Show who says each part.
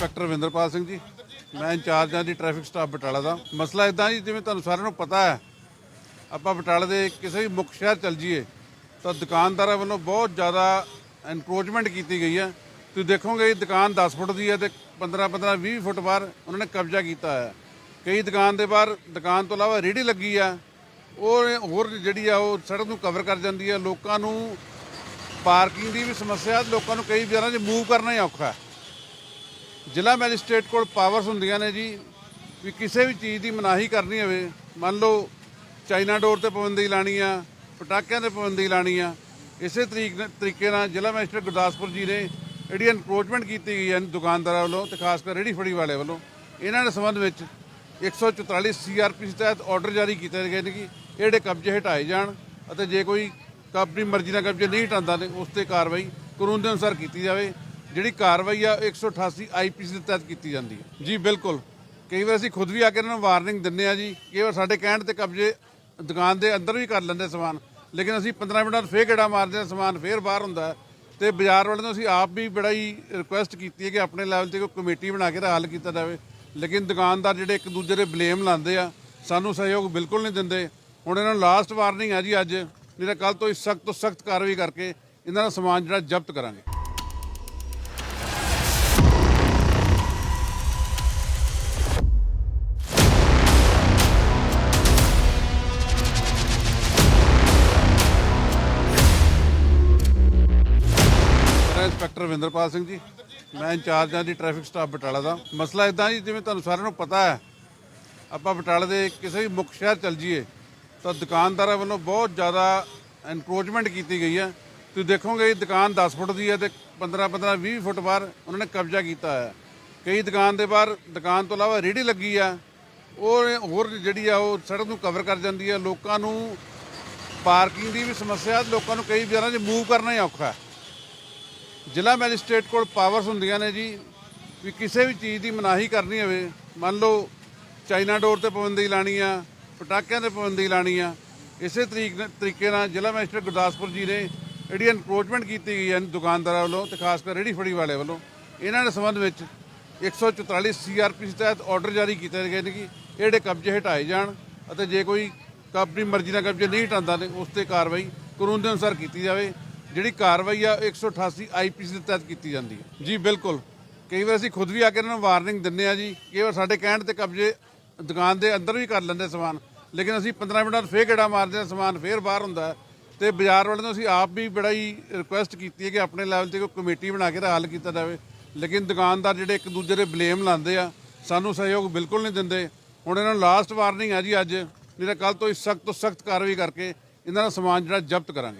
Speaker 1: ਮੇਰਾ ਇੰਸਪੈਕਟਰ ਵਿੰਦਰਪਾਲ ਸਿੰਘ ਜੀ, ਮੈਂ ਇੰਚਾਰਜ ਹਾਂ ਜੀ ਟ੍ਰੈਫਿਕ ਸਟਾਫ ਬਟਾਲਾ ਦਾ। ਮਸਲਾ ਇਦਾਂ ਜੀ, ਜਿਵੇਂ ਤੁਹਾਨੂੰ ਸਾਰਿਆਂ ਨੂੰ ਪਤਾ ਹੈ, ਆਪਾਂ ਬਟਾਲੇ ਦੇ ਕਿਸੇ ਵੀ ਮੁੱਖ ਸ਼ਹਿਰ ਚੱਲ ਜਾਈਏ, ਤਾਂ ਦੁਕਾਨਦਾਰਾਂ ਵੱਲੋਂ ਬਹੁਤ ਜ਼ਿਆਦਾ ਐਨਕਰੋਚਮੈਂਟ ਕੀਤੀ ਗਈ ਹੈ। ਤੁਸੀਂ ਦੇਖੋਗੇ ਇਹ ਦੁਕਾਨ 10 ਫੁੱਟ ਦੀ ਹੈ ਤੇ 15 15 20 ਫੁੱਟ ਬਾਹਰ ਉਹਨਾਂ ਨੇ ਕਬਜ਼ਾ ਕੀਤਾ ਹੈ। ਕਈ ਦੁਕਾਨ ਦੇ ਬਾਹਰ, ਦੁਕਾਨ ਤੋਂ ਇਲਾਵਾ ਰੇਹੜੀ ਲੱਗੀ ਆ ਉਹ ਹੋਰ ਜਿਹੜੀ ਆ, ਉਹ ਸੜਕ ਨੂੰ ਕਵਰ ਕਰ ਜਾਂਦੀ ਆ ਲੋਕਾਂ ਨੂੰ ਪਾਰਕਿੰਗ ਦੀ ਵੀ ਸਮੱਸਿਆ, ਲੋਕਾਂ ਨੂੰ ਕਈ ਵਿਚਾਰਾਂ 'ਚ ਮੂਵ ਕਰਨਾ ਹੀ ਔਖਾ ਹੈ। ਜ਼ਿਲ੍ਹਾ ਮੈਜਿਸਟ੍ਰੇਟ ਕੋਲ ਪਾਵਰਸ ਹੁੰਦੀਆਂ ਨੇ ਜੀ, ਵੀ ਕਿਸੇ ਵੀ ਚੀਜ਼ ਦੀ ਮਨਾਹੀ ਕਰਨੀ ਹੋਵੇ, ਮੰਨ ਲਓ ਚਾਈਨਾ ਡੋਰ ਤੇ ਪਾਬੰਦੀ ਲਾਣੀ ਆ, ਪਟਾਕਿਆਂ ਤੇ ਪਾਬੰਦੀ ਲਾਣੀ ਆ, ਇਸੇ ਤਰੀਕ ਤਰੀਕੇ ਨਾਲ ਜ਼ਿਲ੍ਹਾ ਮੈਜਿਸਟ੍ਰੇਟ ਗੁਰਦਾਸਪੁਰ ਜੀ ਨੇ ਜਿਹੜੀ ਐਨਕਰੋਚਮੈਂਟ ਕੀਤੀ ਗਈ ਹੈ ਦੁਕਾਨਦਾਰਾਂ ਵੱਲੋਂ ਤੇ ਖਾਸ ਕਰ ਰੇਹੜੀ ਫੜੀ ਵਾਲੇ ਵੱਲੋਂ, ਇਹਨਾਂ ਦੇ ਸੰਬੰਧ ਵਿੱਚ 144 ਸੀਆਰਪੀ ਤਹਿਤ ਆਰਡਰ ਜਾਰੀ ਕੀਤੇ ਗਏ ਨੇ ਕਿ ਜਿਹੜੇ ਕਬਜ਼ੇ ਹਟਾਏ ਜਾਣ ਅਤੇ ਜੇ ਕੋਈ ਆਪਣੀ ਮਰਜ਼ੀ ਨਾਲ ਕਬਜ਼ੇ ਨਹੀਂ ਹਟਾਉਂਦਾ ਤੇ ਉਸ ਤੇ ਕਾਰਵਾਈ ਕਾਨੂੰਨ ਦੇ ਅਨੁਸਾਰ ਕੀਤੀ ਜਾਵੇ। ਜਿਹੜੀ ਕਾਰਵਾਈ ਆ 188 ਆਈਪੀਸੀ ਦੇ ਤਹਿਤ ਕੀਤੀ ਜਾਂਦੀ ਹੈ। ਜੀ ਬਿਲਕੁਲ। ਕਈ ਵਾਰ ਅਸੀਂ ਖੁਦ ਵੀ ਆ ਕੇ ਇਹਨਾਂ ਨੂੰ ਵਾਰਨਿੰਗ ਦਿੰਨੇ ਆ ਜੀ। ਕਈ ਵਾਰ ਸਾਡੇ ਕਹਿਣ ਤੇ ਕਬਜ਼ੇ ਦੁਕਾਨ ਦੇ ਅੰਦਰ ਵੀ ਕਰ ਲੈਂਦੇ ਸਮਾਨ। ਲੇਕਿਨ ਅਸੀਂ 15 ਮਿੰਟਾਂ 'ਚ ਫੇਰ ਗੇੜਾ ਮਾਰਦੇ ਹਾਂ ਸਮਾਨ ਫੇਰ ਬਾਹਰ ਹੁੰਦਾ। ਤੇ ਬਾਜ਼ਾਰ ਵਾਲਿਆਂ ਨੂੰ ਅਸੀਂ ਆਪ ਵੀ ਬੜਾ ਹੀ ਰਿਕੁਐਸਟ ਕੀਤੀ ਹੈ ਕਿ ਆਪਣੇ ਲੈਵਲ ਤੇ ਕੋਈ ਕਮੇਟੀ ਬਣਾ ਕੇ ਹੱਲ ਕੀਤਾ ਜਾਵੇ। ਲੇਕਿਨ ਦੁਕਾਨਦਾਰ ਜਿਹੜੇ ਇੱਕ ਦੂਜੇ ਦੇ ਬਲੇਮ ਲਾਉਂਦੇ ਆ ਸਾਨੂੰ ਸਹਿਯੋਗ ਬਿਲਕੁਲ ਨਹੀਂ ਦਿੰਦੇ। ਹੁਣ ਇਹਨਾਂ ਨੂੰ ਲਾਸਟ ਵਾਰਨਿੰਗ ਹੈ ਜੀ ਅੱਜ ਨਹੀਂ ਤਾਂ ਕੱਲ ਤੋਂ ਸਖਤ ਤੋਂ ਸਖਤ ਕਾਰਵਾਈ ਕਰਕੇ ਇਹਨਾਂ ਦਾ ਸਮਾਨ ਜਿਹੜਾ ਜ਼ਬਤ ਕਰਾਂਗੇ। ਇੰਸਪੈਕਟਰ ਵਿੰਦਰਪਾਲ ਸਿੰਘ ਜੀ, ਮੈਂ ਇੰਚਾਰਜ ਹਾਂ ਜੀ ਟ੍ਰੈਫਿਕ ਸਟਾਫ ਬਟਾਲਾ ਦਾ। ਮਸਲਾ ਇਦਾਂ ਜੀ, ਜਿਵੇਂ ਤੁਹਾਨੂੰ ਸਾਰਿਆਂ ਨੂੰ ਪਤਾ ਹੈ, ਆਪਾਂ ਬਟਾਲੇ ਦੇ ਕਿਸੇ ਵੀ ਮੁੱਖ ਸ਼ਹਿਰ ਚੱਲ ਜਾਈਏ, ਤਾਂ ਦੁਕਾਨਦਾਰਾਂ ਵੱਲੋਂ ਬਹੁਤ ਜ਼ਿਆਦਾ ਐਨਕਰੋਚਮੈਂਟ ਕੀਤੀ ਗਈ ਹੈ। ਤੁਸੀਂ ਦੇਖੋਗੇ ਇਹ ਦੁਕਾਨ 10 ਫੁੱਟ ਦੀ ਹੈ ਤੇ 15 15 20 ਫੁੱਟ ਬਾਹਰ ਉਹਨਾਂ ਨੇ ਕਬਜ਼ਾ ਕੀਤਾ ਹੈ। ਕਈ ਦੁਕਾਨ ਦੇ ਬਾਹਰ, ਦੁਕਾਨ ਤੋਂ ਇਲਾਵਾ ਰੇਹੜੀ ਲੱਗੀ ਆ ਉਹ ਹੋਰ ਜਿਹੜੀ ਆ, ਉਹ ਸੜਕ ਨੂੰ ਕਵਰ ਕਰ ਜਾਂਦੀ ਆ ਲੋਕਾਂ ਨੂੰ ਪਾਰਕਿੰਗ ਦੀ ਵੀ ਸਮੱਸਿਆ, ਲੋਕਾਂ ਨੂੰ ਕਈ ਜਗ੍ਹਾ 'ਚ ਮੂਵ ਕਰਨਾ ਹੀ ਔਖਾ ਹੈ। ਜ਼ਿਲ੍ਹਾ ਮੈਜਿਸਟ੍ਰੇਟ ਕੋਲ ਪਾਵਰਸ ਹੁੰਦੀਆਂ ਨੇ ਜੀ, ਵੀ ਕਿਸੇ ਵੀ ਚੀਜ਼ ਦੀ ਮਨਾਹੀ ਕਰਨੀ ਹੋਵੇ, ਮੰਨ ਲਓ ਚਾਈਨਾ ਡੋਰ ਤੇ ਪਾਬੰਦੀ ਲਾਣੀ ਆ, ਪਟਾਕਿਆਂ ਤੇ ਪਾਬੰਦੀ ਲਾਣੀ ਆ, ਇਸੇ ਤਰੀਕ ਤਰੀਕੇ ਨਾਲ ਜ਼ਿਲ੍ਹਾ ਮੈਜਿਸਟ੍ਰੇਟ ਗੁਰਦਾਸਪੁਰ ਜੀ ਨੇ ਜਿਹੜੀ ਐਨਕਰੋਚਮੈਂਟ ਕੀਤੀ ਗਈ ਹੈ ਦੁਕਾਨਦਾਰਾਂ ਵੱਲੋਂ ਤੇ ਖਾਸ ਕਰ ਰੇਹੜੀ ਫੜੀ ਵਾਲੇ ਵੱਲੋਂ, ਇਹਨਾਂ ਦੇ ਸੰਬੰਧ ਵਿੱਚ 144 ਸੀਆਰਪੀ ਤਹਿਤ ਆਰਡਰ ਜਾਰੀ ਕੀਤੇ ਗਏ ਨੇ ਕਿ ਇਹ ਜਿਹੜੇ ਕਬਜ਼ੇ ਹਟਾਏ ਜਾਣ ਅਤੇ ਜੇ ਕੋਈ ਆਪਣੀ ਮਰਜ਼ੀ ਨਾਲ ਕਬਜ਼ੇ ਨਹੀਂ ਹਟਾਉਂਦਾ ਤੇ ਉਸ ਤੇ ਕਾਰਵਾਈ ਕਾਨੂੰਨ ਦੇ ਅਨੁਸਾਰ ਕੀਤੀ ਜਾਵੇ। ਜਿਹੜੀ ਕਾਰਵਾਈ ਆ 188 ਆਈਪੀਸੀ ਦੇ ਤਹਿਤ ਕੀਤੀ ਜਾਂਦੀ ਹੈ। ਜੀ ਬਿਲਕੁਲ। ਕਈ ਵਾਰ ਅਸੀਂ ਖੁਦ ਵੀ ਆ ਕੇ ਇਹਨਾਂ ਨੂੰ ਵਾਰਨਿੰਗ ਦਿੰਨੇ ਆ ਜੀ। ਕਈ ਵਾਰ ਸਾਡੇ ਕਹਿਣ ਤੇ ਕਬਜ਼ੇ ਦੁਕਾਨ ਦੇ ਅੰਦਰ ਵੀ ਕਰ ਲੈਂਦੇ ਸਮਾਨ। ਲੇਕਿਨ ਅਸੀਂ 15 ਮਿੰਟਾਂ 'ਚ ਫੇਰ ਗੇੜਾ ਮਾਰਦੇ ਹਾਂ ਸਮਾਨ ਫੇਰ ਬਾਹਰ ਹੁੰਦਾ। ਤੇ ਬਾਜ਼ਾਰ ਵਾਲਿਆਂ ਨੂੰ ਅਸੀਂ ਆਪ ਵੀ ਬੜਾ ਹੀ ਰਿਕੁਐਸਟ ਕੀਤੀ ਹੈ ਕਿ ਆਪਣੇ ਲੈਵਲ ਤੇ ਕੋਈ ਕਮੇਟੀ ਬਣਾ ਕੇ ਹੱਲ ਕੀਤਾ ਜਾਵੇ। ਲੇਕਿਨ ਦੁਕਾਨਦਾਰ ਜਿਹੜੇ ਇੱਕ ਦੂਜੇ ਦੇ ਬਲੇਮ ਲਾਉਂਦੇ ਆ ਸਾਨੂੰ ਸਹਿਯੋਗ ਬਿਲਕੁਲ ਨਹੀਂ ਦਿੰਦੇ। ਹੁਣ ਇਹਨਾਂ ਨੂੰ ਲਾਸਟ ਵਾਰਨਿੰਗ ਹੈ ਜੀ ਅੱਜ। ਨਹੀਂ ਤਾਂ ਕੱਲ ਤੋਂ ਸਖਤ ਤੋਂ ਸਖਤ ਕਾਰਵਾਈ ਕਰਕੇ ਇਹਨਾਂ ਦਾ ਸਮਾਨ ਜਿਹੜਾ ਜ਼ਬਤ ਕਰਾਂਗੇ।